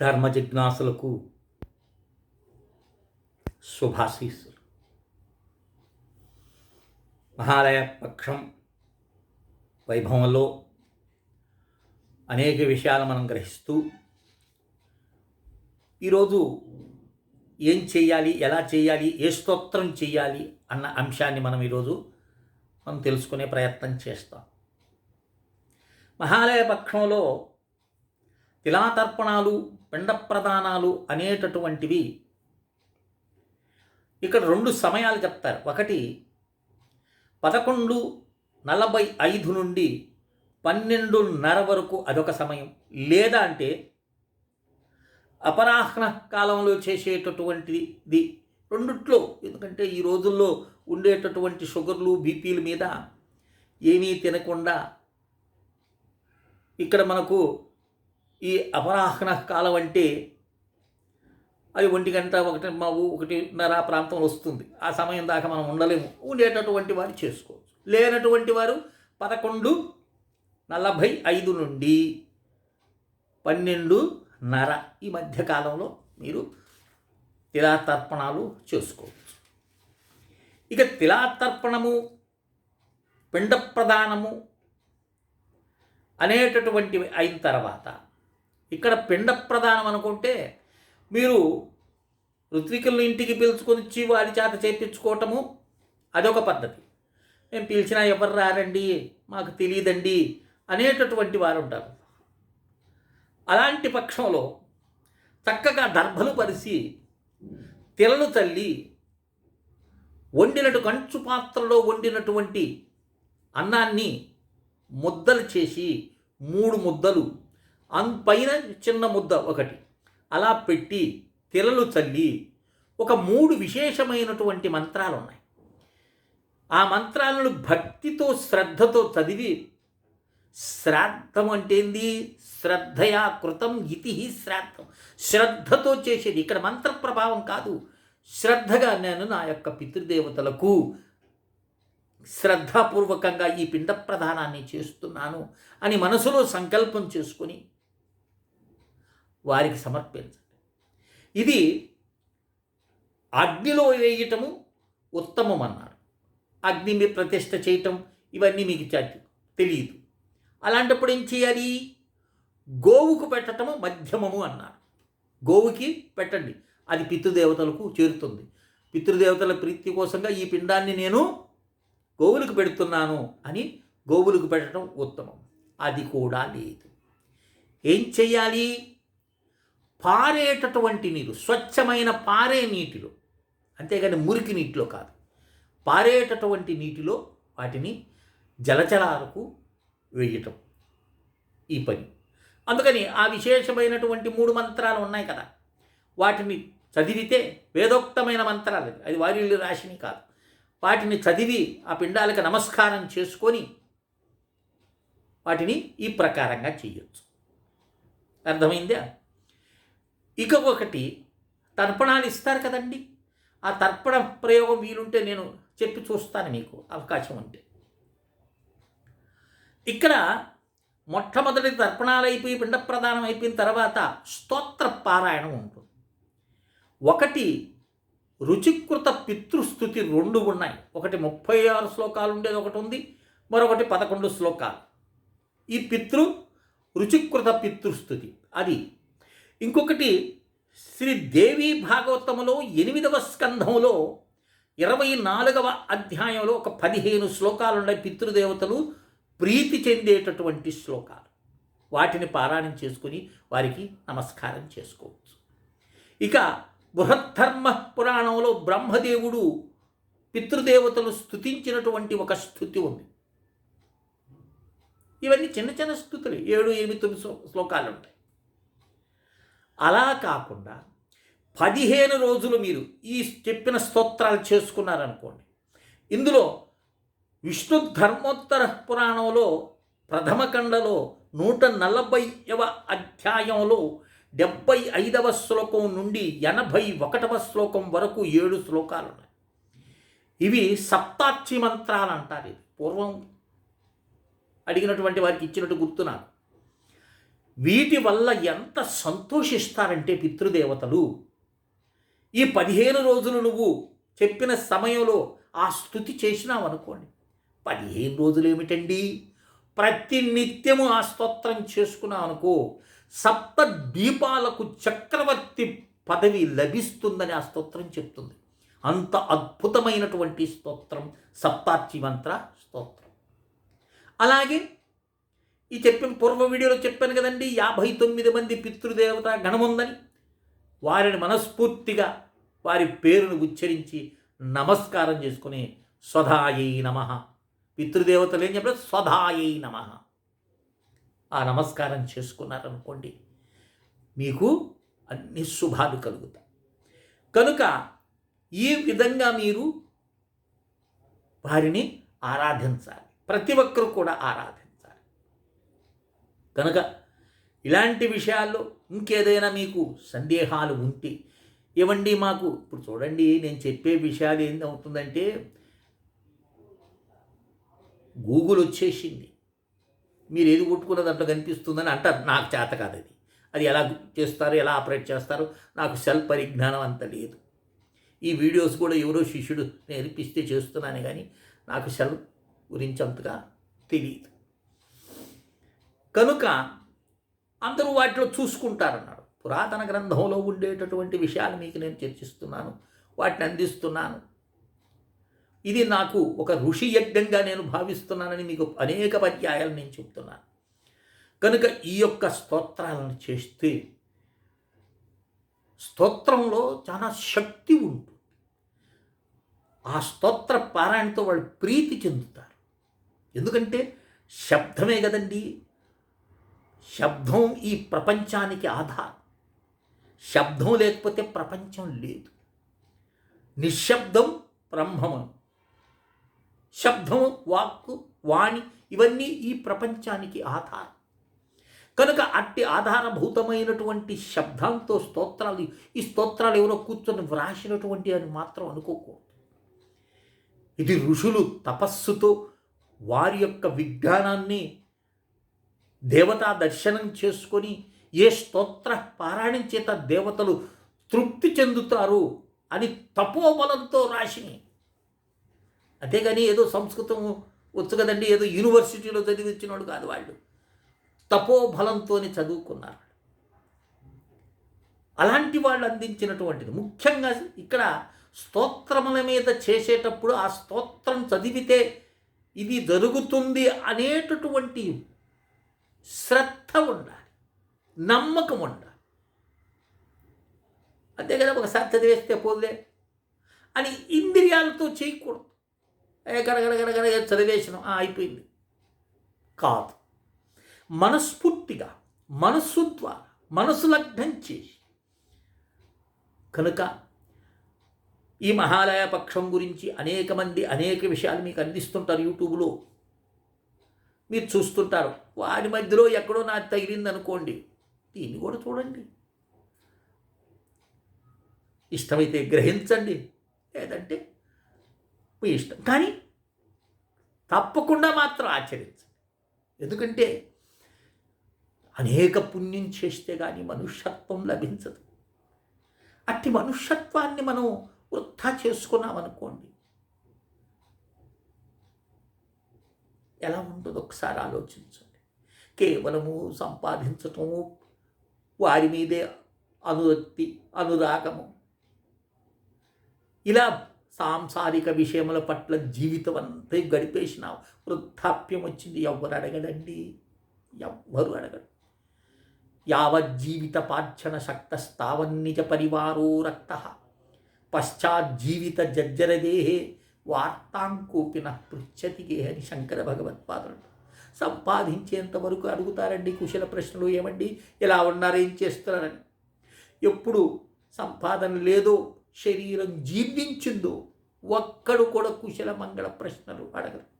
ధర్మ జిజ్ఞాసులకు శుభాశీస్సులు. మహాలయ పక్షం వైభవంలో అనేక విషయాలు మనం గ్రహిస్తూ ఈరోజు ఏం చేయాలి ఎలా చేయాలి ఏ స్తోత్రం చేయాలి అన్న అంశాన్ని మనం ఈరోజు మనం తెలుసుకునే ప్రయత్నం చేస్తాం. మహాలయ పక్షంలో తిలాతర్పణాలు పిండ ప్రదానాలు అనేటటువంటివి ఇక్కడ రెండు సమయాలు చెప్తారు. ఒకటి పదకొండు నలభై ఐదు నుండి పన్నెండున్నర వరకు అదొక సమయం. లేదా అంటే అపరాహ్న కాలంలో చేసేటటువంటిది రెండిట్లో. ఎందుకంటే ఈ రోజుల్లో ఉండేటటువంటి షుగర్లు బీపీల మీద ఏమీ తినకుండా ఇక్కడ మనకు ఈ అపరాహ్న కాలం అంటే అది ఒంటి గంట ఒకటి మా ఒకటిన్నర ఆ ప్రాంతంలో వస్తుంది. ఆ సమయం దాకా మనం ఉండలేము. ఉండేటటువంటి వారు చేసుకోవచ్చు. లేనటువంటి వారు పదకొండు నలభై ఐదు నుండి పన్నెండు నర ఈ మధ్యకాలంలో మీరు తిలాతర్పణాలు చేసుకోవచ్చు. ఇక తిలాతర్పణము పిండ ప్రదానము అనేటటువంటివి అయిన తర్వాత ఇక్కడ పిండ ప్రధానం అనుకుంటే మీరు ఋత్వికులను ఇంటికి పిలుచుకొని వచ్చి వారి చేత చేపించుకోవటము అదొక పద్ధతి. మేము పిలిచినా ఎవరు రారండి మాకు తెలియదండి అనేటటువంటి వారు ఉంటారు. అలాంటి పక్షంలో చక్కగా దర్భలు పరిచి తెలలు తల్లి వండినటు కంచు పాత్రలో వండినటువంటి అన్నాన్ని ముద్దలు చేసి మూడు ముద్దలు అన్ పైన చిన్న ముద్ద ఒకటి. అలా పెట్టి తెలలు చల్లి ఒక మూడు విశేషమైనటువంటి మంత్రాలు ఉన్నాయి ఆ మంత్రాలను భక్తితో శ్రద్ధతో చదివి శ్రాద్ధం అంటే ఏంది శ్రద్ధయా కృతం ఇతి శ్రాద్ధం. శ్రద్ధతో చేసేది ఇక్కడ మంత్ర ప్రభావం కాదు. శ్రద్ధగా నేను నా యొక్క పితృదేవతలకు శ్రద్ధాపూర్వకంగా ఈ పిండ ప్రధానాన్ని చేస్తున్నాను అని మనసులో సంకల్పం చేసుకొని వారికి సమర్పించండి. ఇది అగ్నిలో వేయటము ఉత్తమం అన్నారు అగ్ని మీ ప్రతిష్ట చేయటం ఇవన్నీ మీకు తెలియదు అలాంటప్పుడు ఏం చేయాలి? గోవుకు పెట్టటము మధ్యమము అన్నారు గోవుకి పెట్టండి. అది పితృదేవతలకు చేరుతుంది. పితృదేవతల ప్రీతి కోసంగా ఈ పిండాన్ని నేను గోవులకు పెడుతున్నాను అని గోవులకు పెట్టడం ఉత్తమం. అది కూడా లేదు. ఏం చెయ్యాలి పారేటటువంటి నీరు స్వచ్ఛమైన పారే నీటిలో. అంతేగాని మురికి నీటిలో కాదు. పారేటటువంటి నీటిలో వాటిని జలచరాలకు వేయటం ఈ పని. అందుకని ఆ విశేషమైనటువంటి మూడు మంత్రాలు ఉన్నాయి కదా. వాటిని చదివితే వేదోక్తమైన మంత్రాలు అది వారిల్లు రాశిని కాదు. వాటిని చదివి ఆ పిండాలకు నమస్కారం చేసుకొని వాటిని ఈ ప్రకారంగా చేయొచ్చు. అర్థమైందా? ఇక ఒకటి తర్పణాలు ఇస్తారు కదండి. ఆ తర్పణ ప్రయోగం వీలుంటే నేను చెప్పి చూస్తాను మీకు అవకాశం ఉంటే. ఇక్కడ మొట్టమొదటి తర్పణాలు అయిపోయి పిండ ప్రదానం అయిపోయిన తర్వాత స్తోత్ర పారాయణం ఉంటుంది. ఒకటి రుచికృత పితృస్థుతి రెండు ఉన్నాయి. ఒకటి ముప్పై ఆరు శ్లోకాలు ఉండేది ఒకటి ఉంది. మరొకటి పదకొండు శ్లోకాలు. ఈ పితృ రుచికృత పితృస్థుతి. అది ఇంకొకటి శ్రీ దేవి భాగవతములో ఎనిమిదవ స్కంధంలో ఇరవై నాలుగవ అధ్యాయంలో ఒక పదిహేను శ్లోకాలు ఉన్నాయి పితృదేవతలు ప్రీతి చెందేటటువంటి శ్లోకాలు. వాటిని పారాయణం చేసుకుని వారికి నమస్కారం చేసుకోవచ్చు. ఇక బృహద్ధర్మ పురాణంలో బ్రహ్మదేవుడు పితృదేవతలు స్థుతించినటువంటి ఒక స్థుతి ఉంది. ఇవన్నీ చిన్న చిన్న స్థుతులు ఏడు ఎనిమిది తొమ్మిది శ్లోకాలు ఉంటాయి అలా కాకుండా పదిహేను రోజులు మీరు ఈ చెప్పిన స్తోత్రాలు చేసుకున్నారనుకోండి. ఇందులో విష్ణు ధర్మోత్తర పురాణంలో ప్రథమ ఖండలో నూట నలభైవ అధ్యాయంలో డెబ్బై ఐదవ శ్లోకం నుండి ఎనభై ఒకటవ శ్లోకం వరకు ఏడు శ్లోకాలు ఉన్నాయి. ఇవి సప్తాక్షి మంత్రాలు అంటారు ఇది. పూర్వం అడిగినటువంటి వారికి ఇచ్చినట్టు గుర్తు నాకు. వీటి వల్ల ఎంత సంతోషిస్తారంటే పితృదేవతలు. ఈ పదిహేను రోజులు నువ్వు చెప్పిన సమయంలో ఆ స్థుతి చేసినావు అనుకోండి. పదిహేను రోజులు ఏమిటండి? ప్రతి నిత్యము ఆ స్తోత్రం చేసుకున్నావు అనుకో సప్త దీపాలకు చక్రవర్తి పదవి లభిస్తుందని ఆ స్తోత్రం చెప్తుంది. అంత అద్భుతమైనటువంటి స్తోత్రం సప్తార్చి మంత్ర స్తోత్రం. అలాగే ఈ చెప్పిన పూర్వ వీడియోలో చెప్పాను కదండి యాభై తొమ్మిది మంది పితృదేవత గణముందని వారిని మనస్ఫూర్తిగా వారి పేరును ఉచ్చరించి నమస్కారం చేసుకుని స్వధాయై నమ. పితృదేవతలు ఏం చెప్పారు? స్వధాయై నమ. ఆ నమస్కారం చేసుకున్నారనుకోండి మీకు అన్ని శుభాలు కలుగుతాయి. కనుక ఈ విధంగా మీరు వారిని ఆరాధించాలి. ప్రతి ఒక్కరు కూడా ఆరాధించాలి. కనుక ఇలాంటి విషయాల్లో ఇంకేదైనా మీకు సందేహాలు ఉంటే ఇవ్వండి మాకు. ఇప్పుడు చూడండి నేను చెప్పే విషయాలు ఏంటవుతుందంటే గూగుల్ వచ్చేసింది. మీరు ఏది కొట్టుకున్న దాంట్లో కనిపిస్తుందని అంటారు. నాకు చేత కాదు అది. అది ఎలా చేస్తారు ఎలా ఆపరేట్ చేస్తారు నాకు సెల్ పరిజ్ఞానం అంత లేదు. ఈ వీడియోస్ కూడా ఎవరో శిష్యుడు నేర్పిస్తే చేస్తున్నాను కానీ నాకు సెల్ గురించి అంతగా తెలియదు కనుక అందరూ వాటిలో చూసుకుంటారన్నాడు. పురాతన గ్రంథంలో ఉండేటటువంటి విషయాలు మీకు నేను చర్చిస్తున్నాను వాటిని అందిస్తున్నాను. ఇది నాకు ఒక ఋషి యజ్ఞంగా నేను భావిస్తున్నానని మీకు అనేక పర్యాయాలు నేను చెప్తున్నాను. కనుక ఈ యొక్క స్తోత్రాలను చేస్తే స్తోత్రంలో చాలా శక్తి ఉంటుంది. ఆ స్తోత్ర పారాయణతో వాళ్ళు ప్రీతి చెందుతారు. ఎందుకంటే శబ్దమే కదండి. శబ్దం ఈ ప్రపంచానికి ఆధారం. శబ్దం లేకపోతే ప్రపంచం లేదు. నిశ్శబ్దం బ్రహ్మము శబ్దము వాక్కు వాణి ఇవన్నీ ఈ ప్రపంచానికి ఆధారం. కనుక అట్టి ఆధారభూతమైనటువంటి శబ్దంతో స్తోత్రాలు ఈ స్తోత్రాలు ఎవరో కూర్చొని వ్రాసినటువంటి అని మాత్రం అనుకోకూడదు. ఇది ఋషులు తపస్సుతో వారి యొక్క విజ్ఞానాన్ని దేవతా దర్శనం చేసుకొని ఏ స్తోత్ర పారాయణం చేత దేవతలు తృప్తి చెందుతారు అని తపోబలంతో రాసి అంతేగాని ఏదో సంస్కృతం వచ్చు కదండి ఏదో యూనివర్సిటీలో చదివించినోడు కాదు వాళ్ళు. తపోబలంతో చదువుకున్నారు. అలాంటి వాళ్ళు అందించినటువంటిది. ముఖ్యంగా ఇక్కడ స్తోత్రముల మీద చేసేటప్పుడు ఆ స్తోత్రం చదివితే ఇది జరుగుతుంది అనేటటువంటి శ్రద్ధ ఉండాలి నమ్మకం ఉండాలి అంతే కదా ఒకసారి చదివేస్తే పోలే అని ఇంద్రియాలతో చేయకూడదు. ఏ చదివేసిన అయిపోయింది. కాదు. మనస్ఫూర్తిగా మనస్సు ద్వారా మనసు లగ్నం చేసి కనుక ఈ మహాలయ పక్షం గురించి అనేక మంది అనేక విషయాలు మీకు అందిస్తుంటారు యూట్యూబ్లో. మీరు చూస్తుంటారు. వారి మధ్యలో ఎక్కడో నాకు తగిలింది అనుకోండి దీన్ని కూడా చూడండి. ఇష్టమైతే గ్రహించండి. లేదంటే మీ ఇష్టం. కానీ తప్పకుండా మాత్రం ఆచరించండి. ఎందుకంటే అనేక పుణ్యం చేస్తే కానీ మనుష్యత్వం లభించదు. అట్టి మనుష్యత్వాన్ని మనం వృద్ధా చేసుకున్నామనుకోండి అనుకోండి ఎలా ఉంటుందో ఒకసారి ఆలోచించండి. కేవలము సంపాదించటము వారి మీదే అనురక్తి అనురాగము. ఇలా సాంసారిక విషయముల పట్ల జీవితం అంతా గడిపేసిన వృద్ధాప్యం వచ్చింది. ఎవ్వరు అడగడండి ఎవ్వరు అడగడు యావజ్జీవిత పార్చన శక్తస్తావన్నిజ పరివారో రక్త పశ్చాజ్జీవిత వార్తాం కూపిన పృచ్చతికే అని శంకర భగవత్పాదుడు సంపాదించేంత వరకు అడుగుతారండి కుశల ప్రశ్నలు ఏమండి? ఇలా ఉన్నారు? ఏం చేస్తున్నారని. ఎప్పుడు సంపాదన లేదో శరీరం జీర్ణించిందో ఒక్కడు కూడా కుశల మంగళ ప్రశ్నలు అడగరు.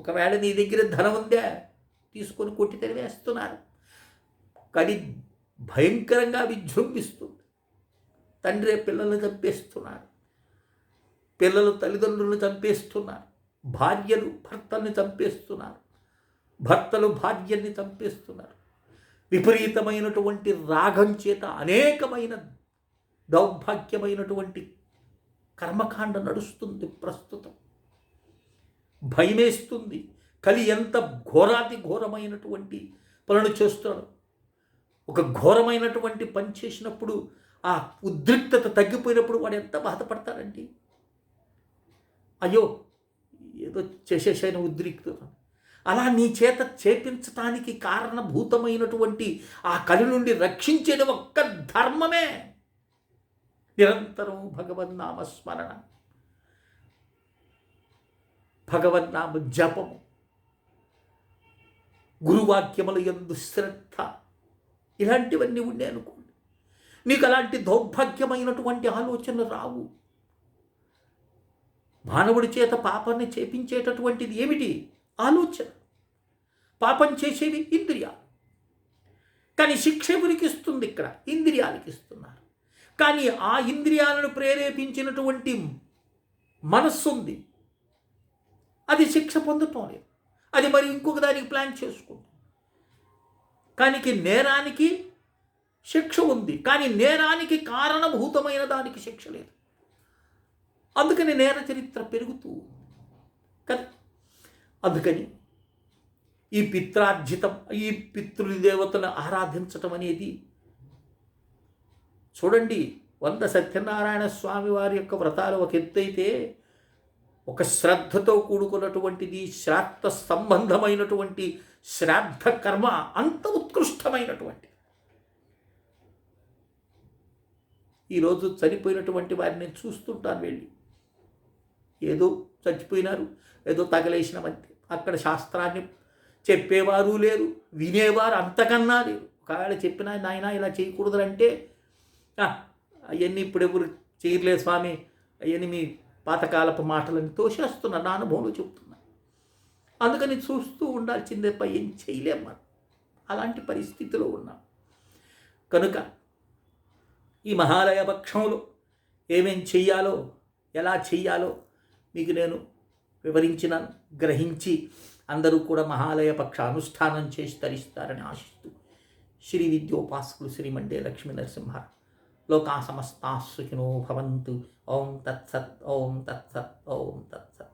ఒకవేళ నీ దగ్గర ధనం ఉందా? తీసుకొని కొట్టి తెరివేస్తున్నారు కానీ భయంకరంగా విజృంభిస్తుంది. తండ్రి పిల్లల్ని చంపేస్తున్నారు. పిల్లలు తల్లిదండ్రులను చంపేస్తున్నారు. భార్యలు భర్తల్ని చంపేస్తున్నారు. భర్తలు భార్యల్ని చంపేస్తున్నారు. విపరీతమైనటువంటి రాగం చేత అనేకమైన దౌర్భాగ్యమైనటువంటి కర్మకాండ నడుస్తుంది ప్రస్తుతం. భయమేస్తుంది. కలి ఎంత ఘోరాతి ఘోరమైనటువంటి పనులు చేస్తున్నాడు. ఒక ఘోరమైనటువంటి పని చేసినప్పుడు ఆ ఉద్రిక్తత తగ్గిపోయినప్పుడు వాడు ఎంత బాధపడతారండి అయ్యో ఏదో చేసేసాయిన ఉద్రిక్తత అలా నీ చేత చేపించటానికి కారణభూతమైనటువంటి ఆ కలి నుండి రక్షించేది ఒక్క ధర్మమే. నిరంతరం భగవన్నామస్మరణ భగవన్నామ జపము. గురువాక్యముల ఎందు శ్రద్ధ. ఇలాంటివన్నీ ఉండే అనుకోండి. నీకు అలాంటి దౌర్భాగ్యమైనటువంటి ఆలోచనలు రావు. మానవుడి చేత పాపాన్ని చేపించేటటువంటిది ఏమిటి? ఆలోచన. పాపం చేసేవి ఇంద్రియాలు. కానీ శిక్ష ఎవరికి ఇస్తుంది ఇక్కడ? ఇంద్రియాలకి ఇస్తున్నారు కానీ ఆ ఇంద్రియాలను ప్రేరేపించినటువంటి మనస్సు ఉంది. అది శిక్ష పొందటం లేదు. అది మరి ఇంకొక దానికి ప్లాన్ చేసుకుంటుంది కానీ నేరానికి శిక్ష ఉంది. కానీ నేరానికి కారణభూతమైన దానికి శిక్ష లేదు. అందుకని నేర చరిత్ర పెరుగుతూ కదా? అందుకని ఈ పిత్రార్జితం ఈ పితృదేవతను ఆరాధించటం అనేది చూడండి వంద సత్యనారాయణ స్వామి వారి యొక్క వ్రతాలు ఒక ఎత్తైతే ఒక శ్రద్ధతో కూడుకున్నటువంటిది శ్రాద్ధ సంబంధమైనటువంటి శ్రాద్ధ కర్మ అంత ఉత్కృష్టమైనటువంటి. ఈరోజు చనిపోయినటువంటి వారిని నేను చూస్తుంటాను వెళ్ళి. ఏదో చచ్చిపోయినారు ఏదో తగలేసినామంతే అక్కడ శాస్త్రాన్ని చెప్పేవారు లేరు వినేవారు అంతకన్నా లేరు. ఒకవేళ చెప్పినా నాయన ఇలా చేయకూడదంటే అవన్నీ ఇప్పుడు ఎవరు స్వామి అవన్నీ మీ పాతకాలపు మాటలని తోసేస్తున్నా నా అనుభవంలో చెప్తున్నా. అందుకని చూస్తూ ఉండాల్సిందే పై ఏం చేయలేం మనం. అలాంటి పరిస్థితిలో ఉన్నాం. కనుక ఈ మహాలయ పక్షంలో ఏమేం చెయ్యాలో ఎలా చెయ్యాలో మీకు నేను వివరించిన గ్రహించి అందరూ కూడా మహాలయ పక్ష అనుష్ఠానం చేసి తరిస్తారని ఆశిస్తూ శ్రీ విద్యోపాసకులు శ్రీ మండే లక్ష్మీ నరసింహ లోకా సమస్తా సుఖినో భవంతు. ఓం తత్సత్ ఓం తత్సత్ ఓం తత్సత్.